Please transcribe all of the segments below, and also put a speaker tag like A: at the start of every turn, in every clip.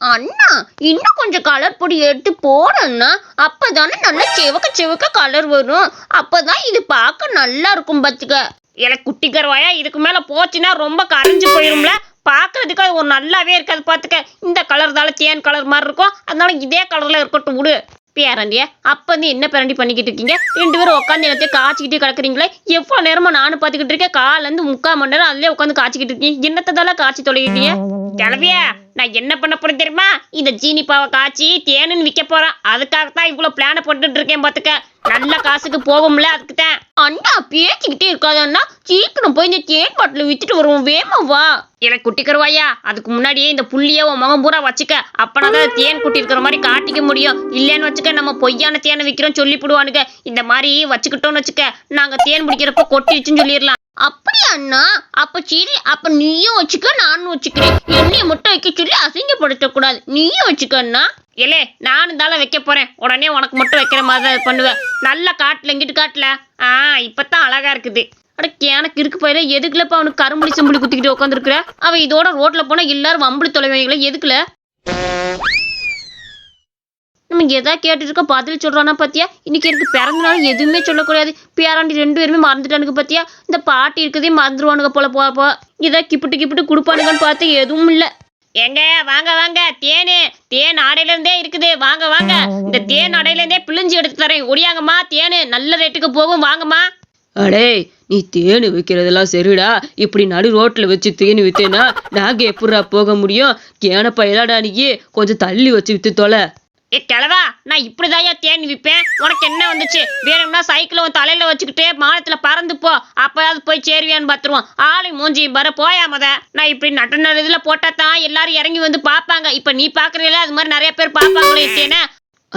A: அண்ணா இன்னும் கொஞ்சம் கலர் பொடி எடுத்து போடண்ணா அப்பதானே நல்லா செவக்க செவக்க கலர் வரும். அப்பதான் இது பார்க்க நல்லா இருக்கும் பாத்துக்க.
B: எனக்கு குட்டி கருவாயா இதுக்கு மேல போச்சுன்னா ரொம்ப கரைஞ்சு போயிரும்ல. பாக்குறதுக்கு அது ஒரு நல்லாவே இருக்காது பாத்துக்க. இந்த கலர் தால தேன் கலர் மாதிரி இருக்கும். அதனால இதே கலர்ல இருக்கட்டும் விடு. பேரண்டிய அப்ப வந்து என்ன பேரண்டி பண்ணிக்கிட்டு இருக்கீங்க? ரெண்டு பேரும் உட்காந்து எல்லாத்தையும் காய்ச்சிக்கிட்டு கிடக்குறீங்களே. எவ்வளவு நேரமா நானும் பாத்துக்கிட்டு இருக்கேன். காலேருந்து முக்கால் மணி நேரம் அதுலயே உட்காந்து காய்ச்சிக்கிட்டு இருக்கீங்க. என்னத்ததால காய்ச்சி தொலைகிட்டீங்க கிளவியா நான் என்ன பண்ண போறேன் தெரியுமா? இந்த ஜீனி பாவை காய்ச்சி தேனுன்னு விற்க போறேன். அதுக்காகத்தான் இவ்வளவு பிளான போட்டுட்டு இருக்கேன் பாத்துக்க நல்ல காசுக்கு போகும்ல அதுக்கு தான்
A: அண்ணா பேசிக்கிட்டே இருக்காதண்ணா சீக்கிரம் போய் இந்த தேன் பாட்டில் வித்துட்டு வருவோம். வேமா வா.
B: எனக்கு குட்டி கருவாயா அதுக்கு முன்னாடியே இந்த புள்ளிய உன் மகன் பூரா வச்சுக்க. அப்பனா தான் தேன் குட்டி இருக்கிற மாதிரி காட்டிக்க முடியும். இல்லைன்னு வச்சுக்க நம்ம பொய்யான தேனை விற்கிறோம் சொல்லி போடுவானுங்க இந்த மாதிரி வச்சுக்கிட்டோம்னு வச்சுக்க. நாங்க தேன் பிடிக்கிறப்ப கொட்டிடுச்சுன்னு சொல்லிடலாம்.
A: அப்படியா அண்ணா அப்ப சரி அப்ப நீயும் வச்சுக்க நானும் வச்சுக்கிறேன். என்னைய மட்டும் வைக்க சொல்லி அசிங்கப்படுத்த கூடாது நீயும் வச்சுக்க அண்ணா.
B: இல்லே நானும் தானே வைக்க போறேன். உடனே உனக்கு மட்டும் வைக்கிற மாதிரி தான் பண்ணுவேன். நல்ல காட்டுல இங்கிட்டு காட்டுல. ஆ இப்பதான் அழகா இருக்குது. அட எனக்கு இருக்கு போயில எதுக்குலப்பா அவனுக்கு கரும்புளி செம்புளி குத்திக்கிட்டு உட்காந்துருக்குற அவன் இதோட ரோட்ல போனா எல்லாரும் வம்புளி தொலைவீங்களா எதுக்குல? நம்ம எதா கேட்டுட்டு இருக்க பதில் சொல்றானா பாத்தியா? இன்னைக்கு எனக்கு பிறந்த நாள் எதுவுமே சொல்லக்கூடாது. பேராண்டி ரெண்டு பேருமே மறந்துட்டானுங்க பாத்தியா? இந்த பாட்டி இருக்கதே மறந்துடுவானுங்க போல போ போ. இதை கிப்பிட்டு கிப்பிட்டு கொடுப்பானுங்கன்னு பார்த்து எதுவும் இல்ல. எங்க வாங்க வாங்க. தேனு. தேன் ஆடையில இருந்தே இருக்குது. வாங்க வாங்க. இந்த தேன் ஆடையில இருந்தே பிழிஞ்சு எடுத்து தரேன் ஒடியாங்கம்மா தேனு. நல்ல ரேட்டுக்கு போகும். வாங்கம்மா.
C: அடே நீ தேன் வைக்கிறதெல்லாம் சரிடா. இப்படி நடு ரோட்ல வச்சு தேன் வித்தேன்னா நாங்க எப்படிடா போக முடியும்? கேன பயலாடா நீ கொஞ்சம் தள்ளி வச்சு வித்து தொலை.
B: ஏ கிழவா நான் இப்படிதாயா தேன் விற்பேன் உனக்கு என்ன வந்துச்சு? வேணும்னா சைக்கிள் உன் தலையில வச்சுக்கிட்டு மானத்துல பறந்து போ. அப்பயாவது போய் சேருவியான்னு பார்த்துருவோம். ஆளை மூஞ்சி வர போயா மத. நான் இப்படி நட்ட இதுல போட்டா தான் எல்லாரும் இறங்கி வந்து பார்ப்பாங்க. இப்ப நீ பாக்குறீங்களா அது மாதிரி நிறைய பேர் பார்ப்பாங்களே தேனை.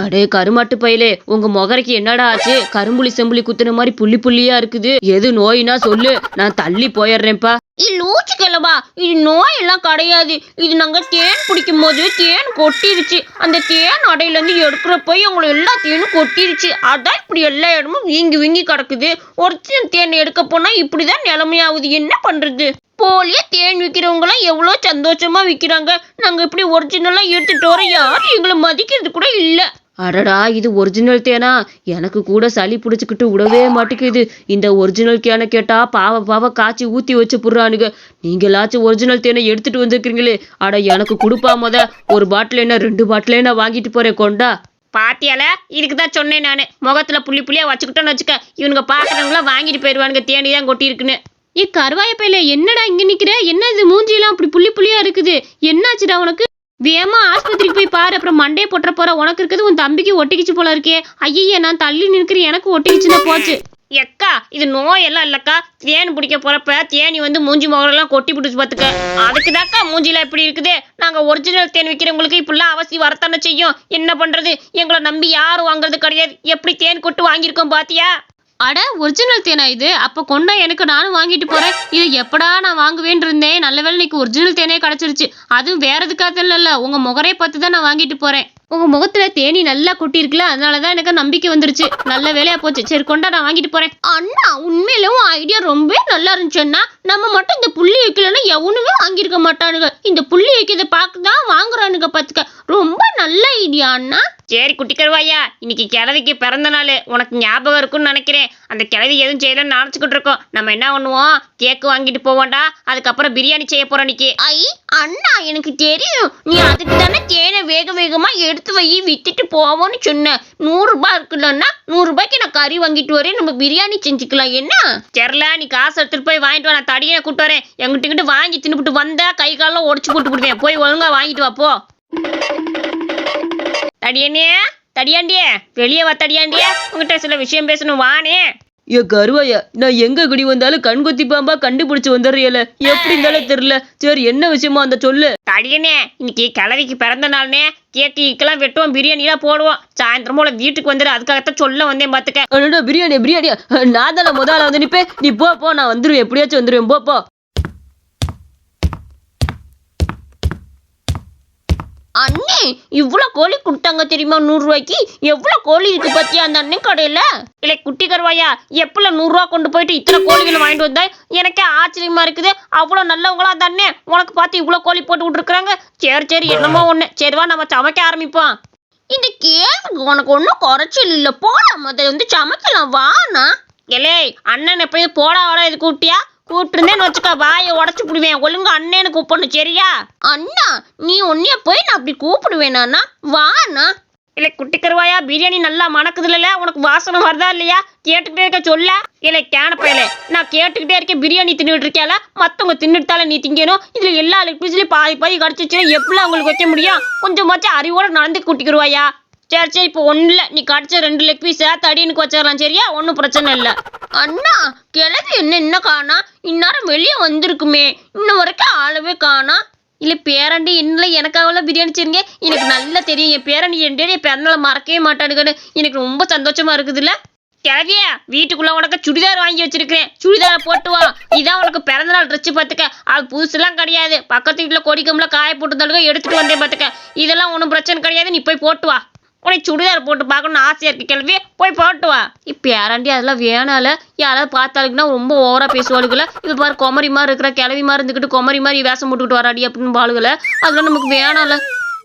C: அடே கருமாட்டு பையலே உங்க முகரைக்கு என்னடா ஆச்சு? கரும்புலி செம்புலி குத்துன மாதிரி புள்ளி புள்ளியா இருக்குது. எது நோயினா சொல்லு. நான் தள்ளி போயிடுறேன்ப்பா.
A: இது லூச்சு கிளம்பா இது நோய் எல்லாம் கிடையாது. இது நாங்க தேன் பிடிக்கும் போது தேன் கொட்டிருச்சு. அந்த தேன் அடையில இருந்து எடுக்கிறப்ப எங்களை எல்லா தேனும் கொட்டிருச்சு. அதான் இப்படி எல்லா இடமும் வீங்கி வீங்கி கிடக்குது. ஒரிஜினல் தேன் எடுக்க போனா இப்படிதான் நிலைமையாகுது. என்ன பண்றது? போலியே தேன் விற்கிறவங்களாம் எவ்வளோ சந்தோஷமா விற்கிறாங்க நாங்க இப்படி ஒரிஜினலா எடுத்துட்டு வர யாரும் எங்களை மதிக்கிறது கூட இல்லை.
C: அடடா இது ஒரிஜினல் தேனா? எனக்கு கூட சளி பிடிச்சிக்கிட்டு விடவே மாட்டேங்குது. இந்த ஒரிஜினல் கேனை கேட்டா பாவ பாவ காய்ச்சி ஊத்தி வச்சு புடுறானுங்க. நீங்களாச்சும் ஒரிஜினல் தேனை எடுத்துட்டு வந்திருக்கீங்களே அட எனக்கு கொடுப்பா முத. ஒரு பாட்டில் என்ன ரெண்டு பாட்டில் என்ன வாங்கிட்டு போறேன் கொண்டா?
B: பாத்தியால? இதுக்கு தான் சொன்னேன் நான். முகத்துல புள்ளி புள்ளியா வச்சுக்கிட்டோன்னு வச்சுக்க. இவனுங்க பாக்குறவங்களாம் வாங்கிட்டு போயிடுவானுங்க தேனி தான் கொட்டி இருக்குன்னு
A: ஏ கருவாய பையில என்னடா இங்க நிக்கிற? என்ன இது மூஞ்சியெல்லாம் அப்படி புள்ளி புள்ளியா இருக்குது? என்னாச்சுடா உனக்கு? வேமா ஆஸ்பத்திரிக்கு போய் பாரு. அப்புறம் மண்டே போட்டுற போற. உனக்கு இருக்கிறது உன் தம்பிக்கு ஒட்டிக்கிச்சு போல இருக்கே. ஐயே நான் தள்ளி நிற்கிறேன் எனக்கு ஒட்டிக்கிச்சுன்னா போச்சு.
B: எக்கா இது நோய் எல்லாம் இல்லக்கா. தேன் பிடிக்க போறப்ப தேனி வந்து மூஞ்சி முகரெல்லாம் கொட்டி பிடிச்சு பார்த்துக்க அதுக்குதாக்கா மூஞ்சில இப்படி இருக்குது. நாங்க ஒரிஜினல் தேன் விற்கிறவங்களுக்கு இப்படிலாம் அவசியம் வரத்தானே செய்யும். என்ன பண்றது? எங்களை நம்பி யாரும் வாங்குறது கிடையாது. எப்படி தேன் கொட்டு வாங்கியிருக்கோம் பாத்தியா?
A: அட ஒரிஜினல் தேனா இது? அப்போ கொண்டா எனக்கு நானும் வாங்கிட்டு போறேன். இது எப்படா நான் வாங்குவேன் இருந்தேன். நல்ல வேலை இன்னைக்கு ஒரிஜினல் தேனே கிடைச்சிருச்சு. அதுவும் வேற எதுக்காக இல்லை உங்க முகரே பார்த்து தான் நான் வாங்கிட்டு போறேன். உங்க முகத்துல தேனி நல்லா கொட்டியிருக்குல்ல அதனால தான் எனக்கு நம்பிக்கை வந்துருச்சு. நல்ல வேலையா போச்சு. சரி கொண்டா நான் வாங்கிட்டு போறேன். அண்ணா உண்மையிலும் ஐடியா ரொம்ப நல்லா இருந்துச்சு அண்ணா. நம்ம மட்டும் இந்த புள்ளி வைக்கலன்னா எவனுமே வாங்கியிருக்க மாட்டானுங்க. இந்த புள்ளி வைக்கிறத பார்க்க தான் வாங்குறானுங்க பார்த்துக்க. ரொம்ப நல்ல ஐடியா அண்ணா.
B: சரி குட்டி கருவாயா இன்னைக்கு கிழவிக்கு பிறந்த நாள். உனக்கு ஞாபகம் இருக்கும்னு நினைக்கிறேன். அந்த கிழவி எதுவும் செய்யலன்னு நினச்சிக்கிட்டு இருக்கோம். நம்ம என்ன பண்ணுவோம்? கேக்கு வாங்கிட்டு போவோம்டா. அதுக்கப்புறம் பிரியாணி செய்ய போறோம் இன்னைக்கு.
A: ஐ அண்ணா எனக்கு தெரியும். நீ அதுக்கு தானே தேனை வேக வேகமா எடுத்து வை வித்துட்டு போவோன்னு சொன்ன. நூறு ரூபாய் இருக்குல்லன்னா நூறு ரூபாய்க்கு நான் கறி வாங்கிட்டு வரேன். நம்ம பிரியாணி செஞ்சுக்கலாம். என்ன?
B: தெரில நீ காசு எடுத்துட்டு போய் வாங்கிட்டு வா. நான் தடியை கூட்டு வரேன். எங்கிட்ட வாங்கி தின்னுபிட்டு வந்தா கை காலெல்லாம் உடச்சு போட்டு விடுவேன். போய் ஒழுங்கா வாங்கிட்டு வா போ. தடியண்ணே தடியாண்டியே வெளியே வா தடியாண்டியே. உங்ககிட்ட சில விஷயம் பேசணும் வானே.
C: ஏ கருவாயா நான் எங்க குடி வந்தாலும் கண்கொத்தி பாம்பா கண்டுபிடிச்சு வந்துடுறியல எப்படி இருந்தாலும் தெரியல. சரி என்ன விஷயமா அந்த சொல்லு.
B: தடியண்ணே இன்னைக்கு கிழவிக்கு பிறந்த நாள்னே கேக்கு இக்கெல்லாம் வெட்டுவோம் பிரியாணிலாம் போடுவோம். சாயந்தரம் போல வீட்டுக்கு வந்துடு அதுக்காகத்தான் சொல்ல வந்தேன் பாத்துக்க.
C: பிரியாணி பிரியாணியா நான் தானே முதல்ல வந்து நிப்பேன். நீ போ போ நான் வந்துருவேன். எப்படியாச்சும் வந்துருவேன். போ போ.
B: அண்ணே இவ்வளோ கோழி கொடுத்தாங்க தெரியுமா நூறுரூவாய்க்கு எவ்வளோ கோழி இருக்கு பத்தியா அந்த அண்ணன் கடையில்? இல்லை குட்டி கருவாயா? எப்பல நூறுரூவா கொண்டு போயிட்டு இத்தனை கோழிகளை வாங்கிட்டு வந்தா எனக்கே ஆச்சரியமா இருக்குது. அவ்வளோ நல்லவங்களா அந்த அண்ணன்? உனக்கு பார்த்து இவ்வளோ கோழி போட்டு விட்டுருக்குறாங்க? சரி சரி என்னமோ ஒன்று சரிவா நம்ம சமைக்க ஆரம்பிப்போம். இந்த கேளுக்கு உனக்கு ஒன்றும் குறைச்சல் இல்லை. போலாம் அதை வந்து சமைக்கலாம். வாண்ணா எலே அண்ணன் எப்பயும் போடா வர இது கூட்டியா கூப்பிட்டுருந்தேன்னு வச்சுக்க வாயை உடச்சி விடுவேன் ஒழுங்கா அண்ணன்னு கூப்பிடணும் சரியா? அண்ணா நீ உன்னைய போய் நான் அப்படி கூப்பிடுவேனா வாண்ணா. இல்லை குட்டி கருவாயா பிரியாணி நல்லா மணக்குதுல்ல உனக்கு வாசனை வருதா இல்லையா? கேட்டுக்கிட்டே இருக்க சொல்ல. இல்லை கேனப்பையில நான் கேட்டுக்கிட்டே இருக்கேன் பிரியாணி தின்னுட்டு இருக்கியால மற்றவங்க தின்னுட்டால நீ திங்கணும். இதில் எல்லா லெக்பீஸ்லையும் பாதி பாதி கடிச்சிச்சுன்னா எப்படி அவங்களுக்கு வைக்க முடியும்? கொஞ்சமாச்சும் அறிவோட நடந்து குட்டிக்கிருவாயா? சரி சரி இப்போ ஒன்றில் நீ கடிச்ச ரெண்டு லெக் பீஸை தடியனுக்கு வச்சிடலாம் சரியா? ஒன்றும் பிரச்சனை இல்லை. அண்ணா கிழவி என்ன என்ன காணா? இந்நேரம் வெளியே வந்திருக்குமே. இன்ன வரைக்கும் ஆளவே காணா. இல்லை பேரண்டி இன்னும் எனக்காகலாம் பிரியாணி செய்யுங்க எனக்கு நல்லா தெரியும். என் பேரண்டி என் என் பிறந்தால மறக்கவே மாட்டானுங்கன்னு எனக்கு ரொம்ப சந்தோஷமா இருக்குதுல்ல. கிழவியா வீட்டுக்குள்ள உனக்கு சுடிதார் வாங்கி வச்சிருக்கிறேன். சுடிதாரை போட்டு வா. இதான் உனக்கு பிறந்தநாள் ட்ரெஸ் பார்த்துக்க. அது புதுசுலாம் கிடையாது. பக்கத்து வீட்டில் கொடிக்கம்பல காய போட்டு தள்ளுக எடுத்துட்டு வந்தேன் பார்த்துக்க. இதெல்லாம் ஒன்றும் பிரச்சனை கிடையாது. நீ போய் போட்டு வா. உனக்கு சுடிதார் போட்டு பார்க்கணும்னு ஆசையாக இருக்கு கிளம்பி போய் போட்டு வா. இப்போ யாராண்டி அதெல்லாம் வேணால? யாராவது பார்த்தாளுக்குன்னா ரொம்ப ஓவராக பேசுவாளுக்குல இப்போ பாரு குமரி மாதிரி இருக்கிற கிளவி மாதிரி இருந்துக்கிட்டு குமரி மாதிரி வேஷம் போட்டுக்கிட்டு வராடி அப்படின்னு பாளுகளை அதெல்லாம் நமக்கு வேணால.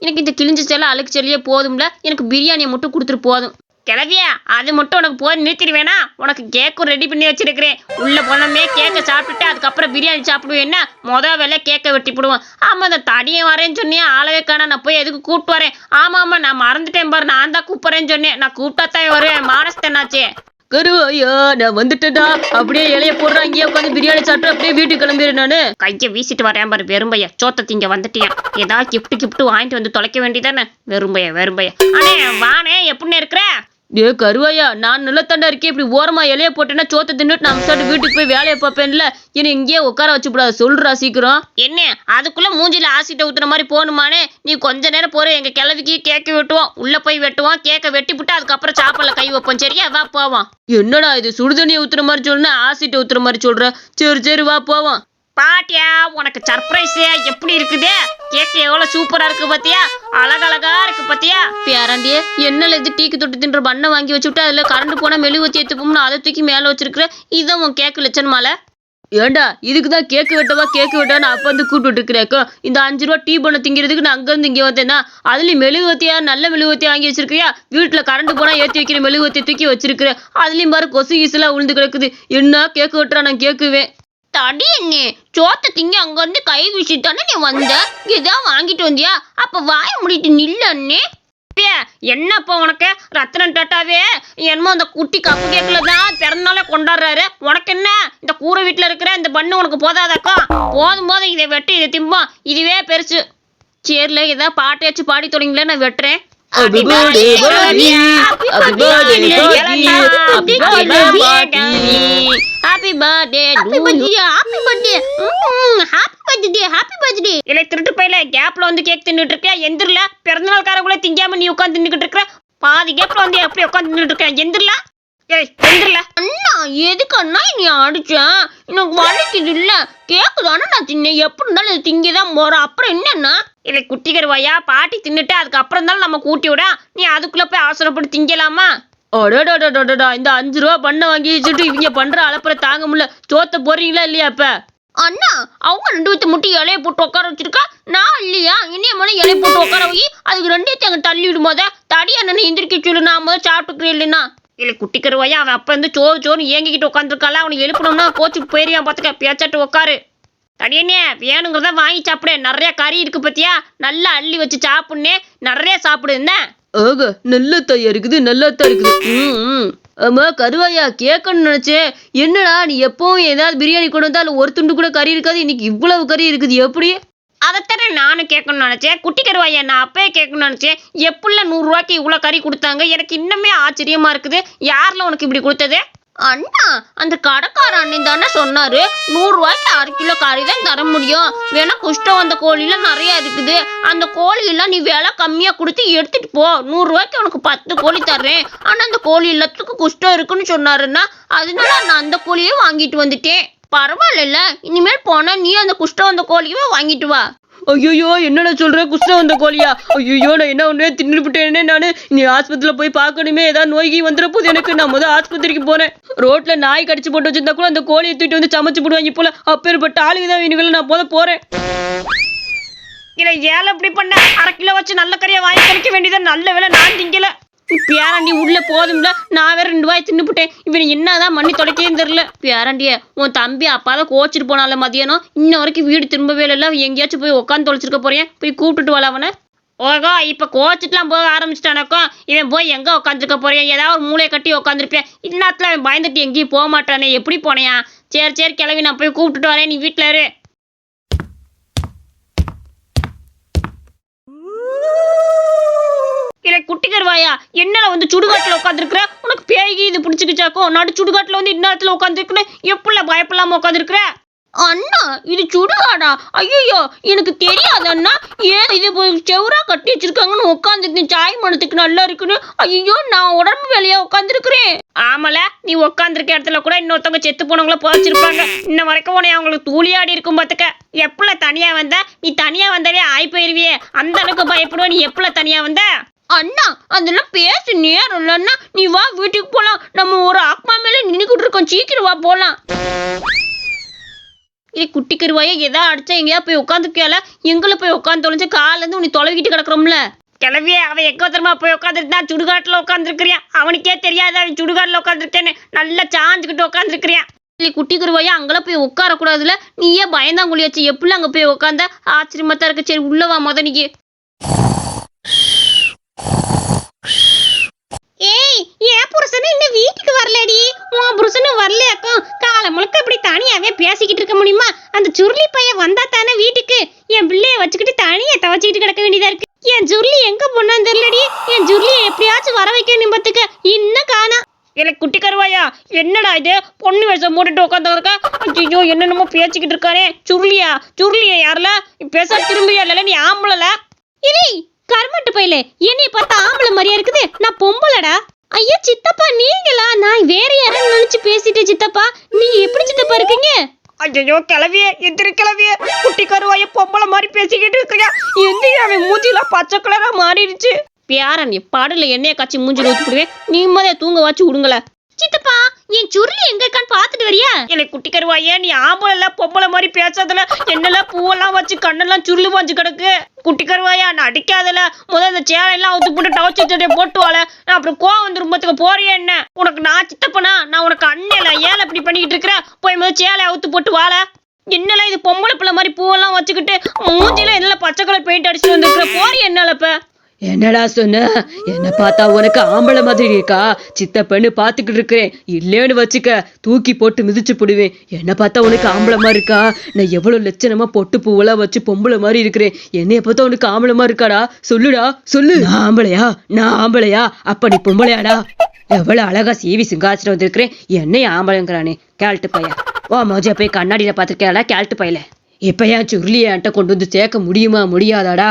B: எனக்கு இந்த கிழிஞ்ச செல்ல அழுக்கு செல்லியே போதும்ல. எனக்கு பிரியாணியை மட்டும் கொடுத்துட்டு போதும். கிளவியா அது மட்டும் உனக்கு போய் நிறுத்திடுவேனா? உனக்கு கேக்கும் ரெடி பண்ணி வச்சிருக்கிறேன். உள்ள போனமே கேக்கை சாப்பிட்டுட்டு அதுக்கப்புறம் பிரியாணி சாப்பிடுவேன் என்ன? மொத வேலை கேக்கை வெட்டி போடுவோம். ஆமா அந்த தடியை வரேன்னு சொன்னியா ஆளவே காணா நான் போய் எதுக்கு கூப்பிட்டு வரேன்? ஆமா ஆமா நான் மறந்துட்டேன் பாரு நான் தான் கூப்பிடுறேன்னு சொன்னேன். நான் கூப்பிட்டா தான் வருவேன் மானஸ்தனாச்சே
C: கருவாயா நான் வந்துட்டேன்டா. அப்படியே இலைய போடுறேன் அங்கேயே உட்காந்து பிரியாணி சாப்பிட்டு அப்படியே வீட்டுக்கு கிளம்பிடுறேன் நானு.
B: கையை வீசிட்டு வரேன் பாரு வெறும்பைய சோத்த திங்க வந்துட்டியா? ஏதாவது கிஃப்ட் கிஃப்ட் வாங்கிட்டு வந்து தொலைக்க வேண்டியதானே? வெறும்பைய வெறும்பைய அண்ணே வானே எப்படின்னு இருக்கிற?
C: டே கருவாயா நான் நல்லத்தாண்டா இருக்கேன் இப்படி ஓரமா இலைய போட்டேன்னா சோத்தை தின்னுட்டு நான் சாப்பிட்டு வீட்டுக்கு போய் வேலையை பார்ப்பேன்ல. என்னை இங்கேயே உட்கார வச்சுக்கூடாது சொல்றா சீக்கிரம்.
B: என்ன அதுக்குள்ள மூஞ்சில ஆசிட்ட ஊத்துற மாதிரி போகணுமானே? நீ கொஞ்ச நேரம் போற எங்க கிளவிக்கு கேக்க வெட்டுவோம் உள்ள போய் வெட்டுவோம் கேக்க வெட்டி விட்டு அதுக்கப்புறம் சாப்பாடுல கை வைப்போம் சரியா? வா போவோம்.
C: என்னடா இது சுடுதண்ணி ஊத்துற மாதிரி சொல்லுனா ஆசிட்ட ஊத்துற மாதிரி சொல்ற? சரி சரி வா போவோம்.
B: பாட்டியா உனக்கு சர்ப்ரைஸ் எப்படி இருக்குது? கேக் எவ்வளவு சூப்பரா இருக்கு பாத்தியா? அழகழகா இருக்கு பாத்தியா?
C: பேராண்டியே என்னல இது டீக்கு தொட்டு தின்ற பண்ணை வாங்கி வச்சுவிட்டு அதுல கரண்ட் போனா மெழுகுவத்தி ஏத்துப்போம்னு அதை தூக்கி மேல வச்சிருக்கிற? இதான் உன் கேக்கு லட்சணமால ஏண்டா இதுக்கு தான் கேக்கு வெட்டவா கேக்கு வெட்டான்னு அப்ப வந்து கூப்பிட்டு இருக்கிறேக்கோ இந்த அஞ்சு ரூபா டீ பண்ண திங்கிறதுக்கு நான் அங்க இருந்து இங்க வந்தேன்னா அதுலயும் மெழுகுவத்தியா நல்ல மெழுகுவத்தியா வாங்கி வச்சிருக்கியா? வீட்டுல கரண்ட் போனா ஏத்தி வைக்கிற மெழுகுவத்தியை தூக்கி வச்சிருக்கிற? அதுலயும் பாரு கொசு ஈசெல்லாம் விழுந்து கிடக்குது. என்ன கேக்கு வெட்டுறா நான் கேக்குவேன்.
B: தடி என்ன சோத்த திங்க அங்க இருந்து கை வீசிட்டானே நீ வந்த? இதான் வாங்கிட்டு வந்தியா? அப்ப வாய முடிட்டு நில்லு என்னப்பா உனக்கு? ரத்தனம் டாட்டாவே என்னமோ அந்த குட்டி கப்பு கேக்கில் தான் பிறந்தநாளே கொண்டாடுறாரு. உனக்கு என்ன? இந்த கூரை வீட்டுல இருக்கிற இந்த பண்ணு உனக்கு போதாதாக்கா? போதும் போதும் இதை வெட்டி இதை திம்போம் இதுவே பெருசு. சரில ஏதாவது பாட்டையாச்சும் பாடி தொடங்களே நான் வெட்டுறேன்.
C: Happy birthday, Bobby. Happy birthday, Bobby. Happy birthday, Bobby.
B: Happy birthday happy birthday happy birthday happy birthday happy birthday இல்லை திருட்டு பையில கேப்ல வந்து கேக் தின்னுட்டு இருக்க எந்திரல பிறந்தநாள்காரங்களே திங்காம நீ உட்காந்து தின்னுக்கிட்டு இருக்கிற. பாதி கேப்ல வந்து எப்படி உட்காந்து தின்னுட்டு இருக்க எந்திரல. ஏய் அண்ணா எதுக்கு அண்ணா நீ அடிச்சேன் எனக்கு வலிக்குது இல்ல. கேக்கு அண்ணா? நான் தின்னேன் எப்படி இருந்தாலும் இது திங்கிதான் போறோம். அப்புறம் என்னண்ணா இல்லை குட்டி கருவாயா பாட்டி தின்னுட்டு அதுக்கப்புறம் தான் நம்ம கூட்டி விட. நீ அதுக்குள்ள போய் அவசரப்பட்டு திங்கலாமா?
C: அடடடடடடா இந்த அஞ்சு ரூபா பண்ண வாங்கி வச்சுட்டு இவங்க பண்ற அலப்பறை தாங்க முடியல. சோத்த போறீங்களா இல்லையா இப்ப?
B: அண்ணா அவங்க ரெண்டு வித்து முட்டி இலைய போட்டு உட்கார வச்சிருக்கா? நான் இல்லையா? இனிய மேலே இலைய போட்டு உட்கார வை. அதுக்கு ரெண்டு அங்கே தள்ளி விடும் போத தடி அண்ணனை எந்திரிக்க சொல்லு. நான் முதல் சாப்பிட்டுக்கிறேன் இல்லைன்னா. இல்லை குட்டி கருவாயா? அவன் அப்ப வந்து சோறு சோறு ஏங்கிக்கிட்டு உட்காந்துருக்கால அவனை எழுப்பணும்னா கோச்சுக்கு போயிருவான் பார்த்துக்க பேச்சாட்டு உட்காரு தடியண்ணே வேணுங்கிறத வாங்கி சாப்பிடு. நிறைய கறி இருக்கு பத்தியா? நல்லா அள்ளி வச்சு சாப்பிடுனே நிறைய சாப்பிடு. என்ன?
C: ஆக நல்ல தாயா இருக்குது நல்லா தான் இருக்குது. ம், ஆமா கருவாயா கேட்கணும்னு நினைச்சேன் என்னடா நீ எப்பவும் ஏதாவது பிரியாணி கொண்டு வந்தால் ஒரு துண்டு கூட கறி இருக்காது. இன்னைக்கு இவ்வளவு கறி இருக்குது. எப்படி?
B: அதைத்தானே நானும் கேட்கணும்னு நினச்சேன். குட்டி கருவாயா நான் அப்பயே கேட்கணும்னு நினச்சேன். எப்படில நூறுரூவாய்க்கு இவ்வளோ கறி கொடுத்தாங்க. எனக்கு இன்னுமே ஆச்சரியமா இருக்குது. யாரில் உனக்கு இப்படி கொடுத்தது? அண்ணா அந்த கடைக்கார அண்ணன் தானே சொன்னாரு. நூறுரூவாய்க்கு அரை கிலோ கறி தான் தர முடியும். வேணா குஷ்டம் வந்த கோழிலாம் நிறையா இருக்குது. அந்த கோழியெல்லாம் நீ விலை கம்மியாக கொடுத்து எடுத்துட்டு போ. நூறுரூவாய்க்கு உனக்கு பத்து கோழி தர்றேன். ஆனால் அந்த கோழி எல்லாத்துக்கும் குஷ்டம் இருக்குன்னு சொன்னாருன்னா அதனால நான் அந்த கோழியே வாங்கிட்டு வந்துட்டேன். பரவாயில்ல இனிமேல் போனா நீ அந்த குஷ்டம் வந்த கோழியவே வாங்கிட்டு வா.
C: ஐயோ என்னடா சொல்ற குஷ்டம் வந்த கோழியா? ஐயோ நான் என்ன ஒண்ணே தின்னுபிட்டேனே நானு. நீ ஆஸ்பத்திரியில போய் பார்க்கணுமே ஏதாவது நோய்க்கு வந்துட போகுது எனக்கு. நான் முதல் ஆஸ்பத்திரிக்கு போனேன் ரோட்ல நாய் கடிச்சு போட்டு வச்சிருந்தா கூட அந்த கோழியை தூக்கிட்டு வந்து சமைச்சு போடுவாங்க போல. அப்பேற்பட்ட ஆளுங்க தான் நான் முத போறேன்.
B: இல்ல ஏழை இப்படி பண்ண அரை கிலோ வச்சு நல்ல கறியை வாங்கி கிடைக்க வேண்டியது நல்ல வேலை நான் திங்கல. பேராண்டி உள்ள போதும்ல. நான் வேற ரெண்டு வாய் தின்னுபிட்டேன் இவன் என்னதான் மண்ணி தொடக்கேன்னு தெரியல. பேராண்டிய உன் தம்பி அப்பாதான் கோச்சிட்டு போனால மதியானம். இன்ன வரைக்கும் வீடு திரும்பவே இல்லை. எங்கேயாச்சும் போய் உட்காந்து தொலைச்சிருக்க போறேன். போய் கூப்பிட்டுட்டு வரல அவனை. ஓகோ இப்ப கோச்சிட்டுலாம் போக ஆரம்பிச்சிட்டானாக்கோ இவன் போய் எங்க உட்காந்துருக்க போறேன்? ஏதாவது ஒரு மூளையை கட்டி உட்காந்துருப்பேன் இந்நேரத்துல அவன் பயந்துட்டு எங்கேயும் போக மாட்டானே. எப்படி போனையா? சரி சரி கிளவி நான் போய் கூப்பிட்டுட்டு வரேன். நீ வீட்டில் இரு. இல்லை குட்டி கருவாயா என்னல வந்து சுடுகாட்டில் உட்காந்துருக்குற உனக்கு பேய்கி இது பிடிச்சிக்கிச்சாக்கோ? நாட்டு சுடுகாட்டில் வந்து இந்நேரத்தில் உட்காந்துருக்குன்னு எப்படில பயப்படாம உட்காந்துருக்குற அண்ணா இது சுடுகாடா? ஐயோ எனக்கு தெரியாது அண்ணா. ஏன் இது செவரா கட்டி வச்சிருக்காங்கன்னு உட்காந்துருக்கேன் சாய் மனத்துக்கு நல்லா இருக்குன்னு. ஐயோ நான் உடம்பு வேலையா உட்காந்துருக்குறேன் ஆமால நீ உட்காந்துருக்க இடத்துல கூட இன்னொருத்தவங்க செத்து போனவங்கள புதைச்சிருப்பாங்க. இன்ன வரைக்கும் உனைய அவங்களுக்கு தூளியாடி இருக்கும் பார்த்துக்க எப்பல தனியா வந்த? நீ தனியா வந்தாலே ஆய் போயிருவியே. அந்த அளவுக்கு பயப்படுவ. நீ எப்பல தனியா வந்த? அண்ணா அதெல்லாம் பேசி நேரம் இல்லைன்னா நீ வா வீட்டுக்கு போலாம். நம்ம ஒரு ஆத்மா மேல நின்னுக்கிட்டு இருக்கோம். சீக்கிரம் வா போலாம். இது குட்டி கருவாயை எதா அடிச்சா எங்கேயா போய் உட்காந்துக்கல எங்களை போய் உட்காந்து தொலைஞ்சு கால இருந்து உன்னை தொலைவிட்டு கிடக்குறோம்ல. கிளவியே அவன் எக்கோ தரமா போய் உட்காந்துருந்தா சுடுகாட்டில் உட்காந்துருக்கிறியான் அவனுக்கே தெரியாது அவன் சுடுகாட்டில் உட்காந்துருக்கேன்னு நல்லா சாஞ்சுக்கிட்டு உட்காந்துருக்கிறியான் இல்லை குட்டி கருவாயா அங்கெல்லாம் போய் உட்காரக்கூடாதுல நீ ஏன் பயந்தாங்குழி வச்சு எப்படி அங்கே போய் உட்காந்த ஆச்சரியமா தான் இருக்கு. சரி உள்ள வா முத நீ ஏய் ஏன் புருஷனு இன்னும் வீட்டுக்கு வரலடி. உன் புருஷனு வரலையாக்கும். காலை முழுக்க இப்படி தனியாவே பேசிக்கிட்டு இருக்க முடியுமா? அந்த சுருளி பையன் வந்தா தானே வீட்டுக்கு? என் பிள்ளைய வச்சுக்கிட்டு தனியா தவச்சிக்கிட்டு கிடக்க வேண்டியதா இருக்கு. என் சுருளி எங்க போனான்னு தெரியலடி. என் சுருளியை எப்படியாச்சும் வர வைக்கணும் பத்துக்க இன்னும் காணா. எனக்கு குட்டி கருவாயா? என்னடா இது? பொண்ணு வேஷம் போட்டுட்டு உட்காந்துருக்கா ஐயோ என்னென்னமோ பேசிக்கிட்டு இருக்கானே. சுருளியா சுருளியா யாருல? பேச திரும்பியா இல்ல நீ ஆம்பளல? இல்லை கருமட்டு பையில. என்னைய பார்த்தா ஆம்பளை மாதிரியா இருக்குது. நான் பொம்பளடா. ஐயோ சித்தப்பா நீங்களா? நான் வேற யாரும் நினைச்சு பேசிட்டேன் சித்தப்பா. நீங்க எப்படி சித்தப்பா இருக்கீங்க? ஐயோ கிளவியே எதிரி கிளவியே குட்டி கருவாய பொம்பளை மாதிரி பேசிக்கிட்டு இருக்கியா? எந்த அவன் மூஞ்சிலாம் பச்சை கலரா மாறிடுச்சு. பியாரன் பாடல எண்ணெய காய்ச்சி மூஞ்சில ஊத்தி போடுவேன். நிம்மதியா தூங்க வச்சு விடுங்கள. சித்தப்பா என் சுருளி எங்க இருக்கான்னு பாத்துட்டு வரியா? எனக்கு குட்டி கருவாயே நீ ஆம்பளை பொம்பளை மாதிரி பேசாதல. என்னெல்லாம் பூவெல்லாம் வச்சு கண்ணெல்லாம் சுருளி வாஞ்சு கிடக்கு. குட்டி கருவாயா நான் அடிக்காதல? முதல்ல இந்த சேலையெல்லாம் அவுத்து போட்டு டவச்சு சட்டையை போட்டு வாழ நான் அப்புறம் கோவம் வந்து ரொம்பத்துக்கு போறியே என்ன? உனக்கு நான் சித்தப்பனா? நான் உனக்கு அண்ணல. ஏல இப்படி பண்ணிக்கிட்டு இருக்கிற? போய் முதல்ல சேலை அவுத்து போட்டு வாழ என்னல இது பொம்பளை பிள்ளை மாதிரி பூவெல்லாம் வச்சுக்கிட்டு மூஞ்சில என்னல பச்சை கலர் பெயிண்ட் அடிச்சுட்டு வந்துருக்குற? போறியே என்னல இப்ப?
C: என்னடா சொன்ன? என்ன பார்த்தா உனக்கு ஆம்பளை மாதிரி இருக்கா? சித்தப்பன்னு பார்த்துக்கிட்டு இருக்கிறேன். இல்லேன்னு வச்சுக்க தூக்கி போட்டு மிதிச்சு போடுவேன். என்ன பார்த்தா உனக்கு ஆம்பளை மாதிரி இருக்கா? நான் எவ்வளோ லட்சணமா பொட்டு பூவெல்லாம் வச்சு பொம்பளை மாதிரி இருக்கிறேன். என்னைய பார்த்தா உனக்கு ஆம்பளை மாதிரி இருக்காடா? சொல்லுடா சொல்லு. நான் ஆம்பளையா? நான் ஆம்பளையா? அப்ப நீ பொம்பளையாடா? எவ்வளோ அழகா சீவி சிங்காசனம் வந்திருக்கிறேன். என்னைய ஆம்பளைங்கிறானே கேள்ட்டு பையன். ஓ மோஜா போய் கண்ணாடியில் பாத்திருக்கேடா கேள்ட்டு பையல. இப்போ ஏன் சுருளியை என்கிட்ட கொண்டு வந்து சேர்க்க முடியுமா முடியாதாடா?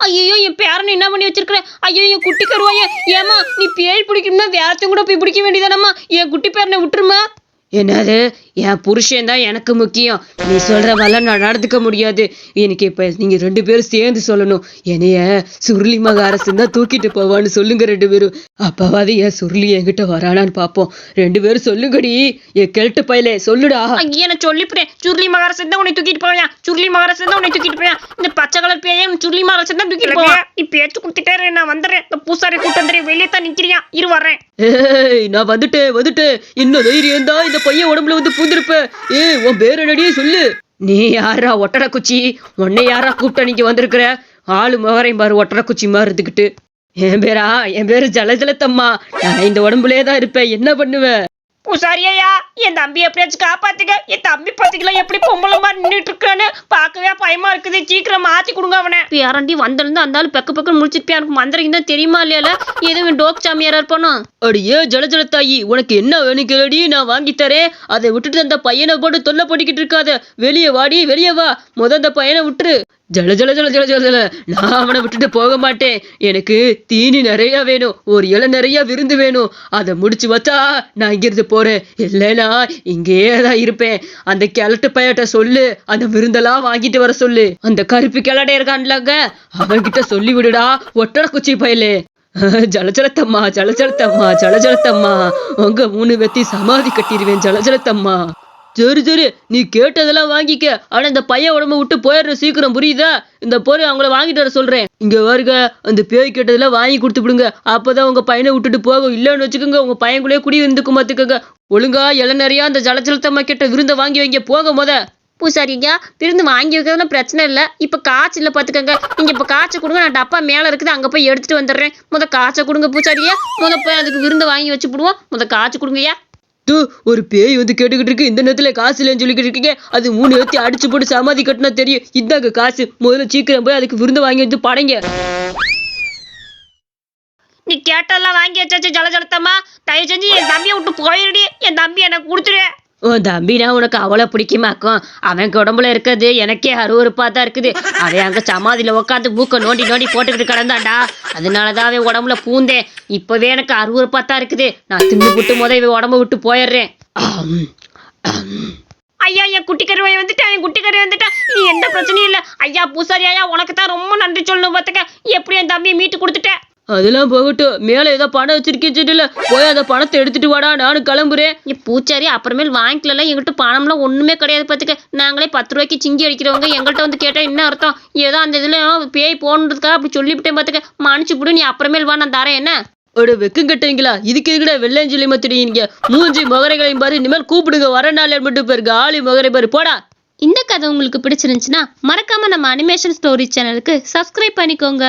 B: ஐயோ என் பேரனை என்ன பண்ணி வச்சிருக்கிற ஐயோ என் குட்டி கருவாயே. ஏமா நீ பேய் பிடிக்கணும்னா வேறத்தையும் கூட போய் பிடிக்க வேண்டியதானம்மா? என் குட்டி பேரனை விட்டுருமா?
C: என்னது? என் புருஷன் தான் எனக்கு முக்கியம். நீ சொல்ற மாதிரிலாம் நான் நடந்துக்க முடியாது. எனக்கு இப்ப நீங்க ரெண்டு பேரும் சேர்ந்து சொல்லணும். என்னைய சுருளி மக அரசன் தான் தூக்கிட்டு போவான்னு சொல்லுங்க ரெண்டு பேரும். அப்பாவாது என் சுருளி என்கிட்ட வரானான்னு பாப்போம். ரெண்டு பேரும் சொல்லுங்கடி. என் கெல்ட்டு பையலே சொல்லுடா.
B: ஐயா நான் சொல்லிப்புறேன் சுருளி மகாராசன் தான் உன்னை தூக்கிட்டு போவான் சுருளி மகாராசன் தான் உன்னை தூக்கிட்டு போவான் இந்த பச்சை கலர் பேயை சுருளி மகாராசன் தான் தூக்கிட்டு போவான் நீ பேச்சு கொடுத்துட்டே நான் வந்துடுறேன். இந்த பூசாரி கூட்டம் வெளியே தான் நிக்கிறியா? இரு வர்றேன்.
C: ஏய் நான் வந்துட்டேன் வந்துட்டேன். இன்னும் தைரியம் தான் இந்த பையன் உடம்புல வந்து பூந்திருப்ப. ஏ உன் பேர் என்னடியே சொல்லு. நீ யாரா ஒட்டடை குச்சி? உன்னை யாரா கூப்பிட்ட நீங்க வந்திருக்கிற? ஆளு முகரையும் பாரு ஒட்டடை குச்சி மாதிரி இருந்துக்கிட்டு என் பேரா? என் பேரு ஜலஜலத்தம்மா. நான் இந்த உடம்புலயே தான் இருப்பேன். என்ன பண்ணுவேன்
B: பூசாரியா என் தம்பி எப்படியாச்சும் காப்பாத்துக்க? என் தம்பி பாத்தீங்களா எப்படி பொம்பளை மாதிரி நின்றுட்டு இருக்கான்னு பார்க்கவே பயமா இருக்குது. சீக்கிரம் மாத்தி கொடுங்க அவனை. பேரண்டி வந்திருந்து அந்த ஆளு பெக்க பெக்க முடிச்சிருப்பியா எனக்கு மந்திரம் தான் தெரியுமா இல்லையால? எதுவும் டோக் சாமியாரா இருப்பானோ?
C: அடியே ஜலஜலத்தாயி உனக்கு என்ன வேணும் கேளடி? நான் வாங்கி தரேன். அதை விட்டுட்டு அந்த பையனை போட்டு தொல்லை பண்ணிக்கிட்டு இருக்காத. வெளியே வாடி வெளியே வா. முத அந்த பையனை விட்டுரு. ஜல ஜல ஜல ஜல ஜல ஜல. நான் அவனை விட்டுட்டு போக மாட்டேன். எனக்கு தீனி நிறைய வேணும். ஒரு இலை நிறைய விருந்து வேணும். அதை முடிச்சு வச்சா நான் இங்கிருந்து போறேன். இல்லைனா இங்கேயே தான் இருப்பேன். அந்த கிழட்டு பையட்ட சொல்லு. அந்த விருந்தெல்லாம் வாங்கிட்டு வர சொல்லு. அந்த கருப்பு கிழடை இருக்கான்லங்க. அவன்கிட்ட சொல்லி விடுடா ஒட்டட குச்சி பயலே. ஜலஜலத்தம்மா ஜலஜலத்தம்மா ஜலஜலத்தம்மா உங்க மூணு வெத்தி சமாதி கட்டிடுவேன். ஜலஜலத்தம்மா சரி சரி. நீ கேட்டதெல்லாம் வாங்கிக்க. ஆனா இந்த பையன் உடம்ப விட்டு போயிடுற சீக்கிரம் புரியுதா? இந்த பொருள் அவங்கள வாங்கிட்டு வர சொல்றேன். இங்க வருக அந்த பேய் கேட்டதெல்லாம் வாங்கி கொடுத்து விடுங்க. அப்பதான் உங்க பையனை விட்டுட்டு போகும். இல்லைன்னு வச்சுக்கோங்க உங்க பையன்குள்ளே குடி இருந்துக்கும் பார்த்துக்கோங்க ஒழுங்கா இளநறையா நிறையா அந்த ஜலச்சலத்தம்மா கிட்ட விருந்த வாங்கி வைங்க. போக முத.
B: பூசாரிங்க விருந்து வாங்கி வைக்கிறதுல பிரச்சனை இல்லை. இப்போ காய்ச்சல பார்த்துக்கங்க நீங்கள் இப்போ காய்ச்ச கொடுங்க நான் டப்பா மேலே இருக்குது அங்கே போய் எடுத்துட்டு வந்துடுறேன். முத காய்ச்ச கொடுங்க பூசாரியா. முத போய் அதுக்கு விருந்து வாங்கி வச்சு விடுவோம் முத காய்ச்சி கொடுங்கய்யா.
C: ஒரு பேய் வந்து கேட்டுக்கிட்டு இருக்கு. இந்த நேரத்துல காசு இல்லைன்னு சொல்லிக்கிட்டு இருக்கீங்க. அது மூணு ஏத்தி அடிச்சு போட்டு சமாதி கட்டினா தெரியும். இதாங்க காசு. முதல்ல சீக்கிரம் போய் அதுக்கு விருந்து வாங்கி வந்து படைங்க.
B: நீ கேட்டெல்லாம் வாங்கி வச்சாச்சு ஜல ஜலத்தம்மா தயவு செஞ்சு என் தம்பியை விட்டு போயிருடி. என் தம்பி எனக்கு கொடுத்துரு.
C: உன் தம்பினா உனக்கு அவ்வளோ பிடிக்குமாக்கும்? அவன் உடம்புல இருக்கிறது எனக்கே அருவருப்பா தான் இருக்குது. அவன் அங்க சமாதியில உட்காந்து மூக்க நோண்டி நோண்டி போட்டுக்கிட்டு கிடந்தான்டா. அதனாலதான் அவன் உடம்புல பூந்தேன். இப்பவே எனக்கு அருவருப்பா தான் இருக்குது. நான் தின்னு புட்டு முத இவன் உடம்ப விட்டு போயிடுறேன்.
B: ஐயா என் குட்டி கருவாய் வந்துட்டேன் என் குட்டி கருவாய் வந்துட்டேன் நீ எந்த பிரச்சனையும் இல்லை. ஐயா பூசாரி ஐயா உனக்கு தான் ரொம்ப நன்றி சொல்லணும் பார்த்துக்க. எப்படி என் தம்பியை மீட்டு கொடுத்துட்டேன்
C: அதெல்லாம் போகட்டும். மேல ஏதோ பணம் வச்சிருக்கேன் சொல்லில போய் அந்த பணத்தை எடுத்துட்டு வாடா நானும் கிளம்புறேன்.
B: பூச்சாரி அப்புறமேல் வாங்கிக்கலாம் எங்கிட்ட பணம்லாம் ஒண்ணுமே கிடையாது பார்த்துக்க நாங்களே பத்து ரூபாய்க்கு சிங்கி அடிக்கிறவங்க எங்கள்கிட்ட வந்து கேட்டா என்ன அர்த்தம்? ஏதோ அந்த இதுல பேய் போனதுக்காக அப்படி சொல்லிவிட்டேன் பார்த்துக்க மன்னிச்சு விடு நீ அப்புறமேல் வா நான் தரேன் என்ன?
C: ஒரு வெக்கம் கட்டுவீங்களா இதுக்கு எதுக்குடா வெள்ளையஞ்சலி மத்திடுவீங்க மூஞ்சி முகரைகளையும் பாரு இனிமேல் கூப்பிடுங்க வர நாள் மட்டும் பாருங்க ஆளி முகரை பாரு போடா.
A: இந்த கதை உங்களுக்கு பிடிச்சிருந்துச்சுன்னா மறக்காம நம்ம அனிமேஷன் ஸ்டோரி சேனலுக்கு சப்ஸ்கிரைப் பண்ணிக்கோங்க.